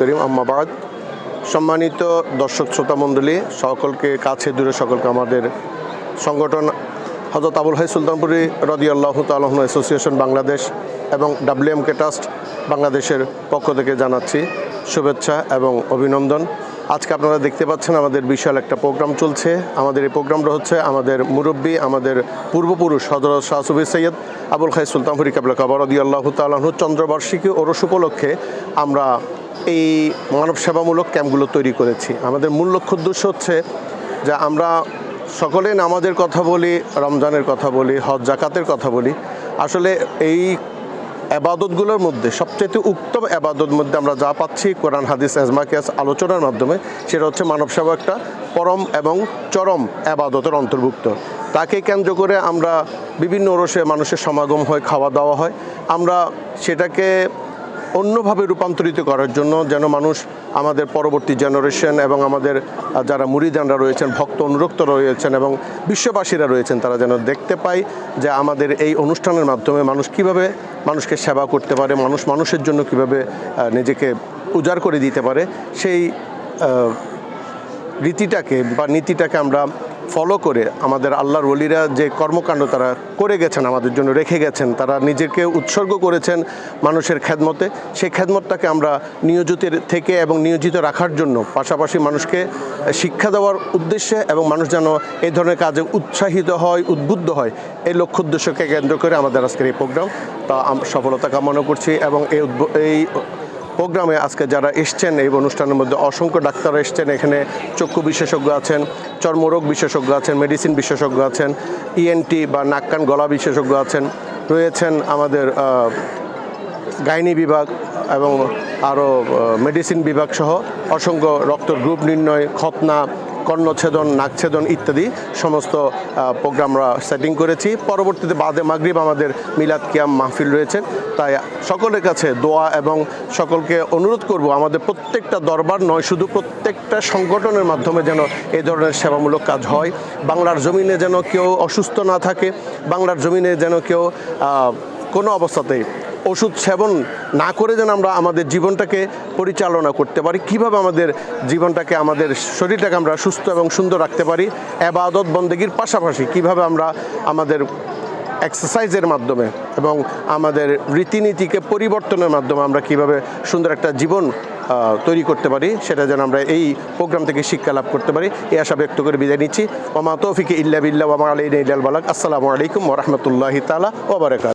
করিম। আম্মাবাদ সম্মানিত দর্শক শ্রোতা মণ্ডলী, সকলকে কাছে দূরে সকলকে আমাদের সংগঠন হজরত আবুল হাই সুলতানপুরি রদি আল্লাহ তালন অ্যাসোসিয়েশন বাংলাদেশ এবং ডাব্লিউএমকে ট্রাস্ট বাংলাদেশের পক্ষ থেকে জানাচ্ছি শুভেচ্ছা এবং অভিনন্দন। আজকে আপনারা দেখতে পাচ্ছেন আমাদের বিশাল একটা প্রোগ্রাম চলছে। আমাদের এই প্রোগ্রামটা হচ্ছে আমাদের মুরব্বী, আমাদের পূর্বপুরুষ হজরত শাহ সুফি সৈয়দ আবুল খাই সুলতানপুরি কাবলা কাবর রদি আল্লাহ তালাহু চন্দ্রবার্ষিকী ওরস উপলক্ষে আমরা এই মানব সেবামূলক ক্যাম্পগুলো তৈরি করেছি। আমাদের মূল লক্ষ্য উদ্দেশ্য হচ্ছে যে আমরা সকলে নামাজের কথা বলি, রমজানের কথা বলি, হজ, জাকাতের কথা বলি। আসলে এই আবাদতগুলোর মধ্যে সবচেয়ে উত্তম আবাদত মধ্যে আমরা যা পাচ্ছি, কোরআন, হাদিস এজমাকিয়াস আলোচনার মাধ্যমে, সেটা হচ্ছে মানব সেবা একটা পরম এবং চরম আবাদতের অন্তর্ভুক্ত। তাকে কেন্দ্র করে আমরা বিভিন্ন রসে মানুষের সমাগম হয় খাওয়া দাওয়া হয়। আমরা সেটাকে অন্যভাবে রূপান্তরিত করার জন্য যেন মানুষ আমাদের পরবর্তী জেনারেশন এবং আমাদের যারা মুরিদানরা রয়েছেন, ভক্ত অনুরক্ত রয়েছেন এবং বিশ্ববাসীরা রয়েছেন, তারা যেন দেখতে পায় যে আমাদের এই অনুষ্ঠানের মাধ্যমে মানুষ কীভাবে মানুষকে সেবা করতে পারে, মানুষ মানুষের জন্য কীভাবে নিজেকে উজাড় করে দিতে পারে, সেই রীতিটাকে বা নীতিটাকে আমরা ফলো করে আমাদের আল্লাহর ওলিরা যে কর্মকাণ্ড তারা করে গেছেন, আমাদের জন্য রেখে গেছেন, তারা নিজেকে উৎসর্গ করেছেন মানুষের খেদমতে। সেই খেদমতটাকে আমরা নিয়োজিতের থেকে এবং নিয়োজিত রাখার জন্য পাশাপাশি মানুষকে শিক্ষা দেওয়ার উদ্দেশ্যে এবং মানুষ যেন এই ধরনের কাজে উৎসাহিত হয়, উদ্বুদ্ধ হয় এই লক্ষ্য উদ্দেশ্যকে কেন্দ্র করে আমাদের আজকের এই প্রোগ্রাম। তা সফলতা কামনা করছি এবং এই এই প্রোগ্রামে আজকে যারা এসছেন, এই অনুষ্ঠানের মধ্যে অসংখ্য ডাক্তার এসছেন। এখানে চক্ষু বিশেষজ্ঞ আছেন, চর্মরোগ বিশেষজ্ঞ আছেন, মেডিসিন বিশেষজ্ঞ আছেন ইএনটি বা নাক, কান, গলা বিশেষজ্ঞ আছেন। রয়েছেন আমাদের গাইনি বিভাগ এবং আরও মেডিসিন বিভাগ সহ অসংখ্য রক্তর গ্রুপ নির্ণয় খতনা কর্ণছেদন নাকছেদন ইত্যাদি সমস্ত প্রোগ্রাম আমরা সেটিং করেছি। পরবর্তীতে বাদে মাগরিব আমাদের মিলাদ কিয়াম মাহফিল রয়েছে। তাই সকলের কাছে দোয়া এবং সকলকে অনুরোধ করব, আমাদের প্রত্যেকটা দরবার নয়, শুধু প্রত্যেকটা সংগঠনের মাধ্যমে যেন এই ধরনের সেবামূলক কাজ হয়। বাংলার জমিনে যেন কেউ অসুস্থ না থাকে, বাংলার জমিনে যেন কেউ কোনো অবস্থাতেই ওষুধ সেবন না করে যেন আমরা আমাদের জীবনটাকে পরিচালনা করতে পারি, কীভাবে আমাদের জীবনটাকে, আমাদের শরীরটাকে আমরা সুস্থ এবং সুন্দর রাখতে পারি আবাদত বন্দেগীর পাশাপাশি কীভাবে আমরা আমাদের এক্সারসাইজের মাধ্যমে এবং আমাদের রীতিনীতিকে পরিবর্তনের মাধ্যমে আমরা কীভাবে সুন্দর একটা জীবন তৈরি করতে পারি, সেটা যেন আমরা এই প্রোগ্রাম থেকে শিক্ষা লাভ করতে পারি, এই আশা ব্যক্ত করে বিদায় নিচ্ছি। ওমা তৌফিকে ইল্লা বিল্লা ওমা আলাইনা ইল্লাল বালাক আসসালামু আলাইকুম ওরহমতুল্লাহি তালা ওবরাকাত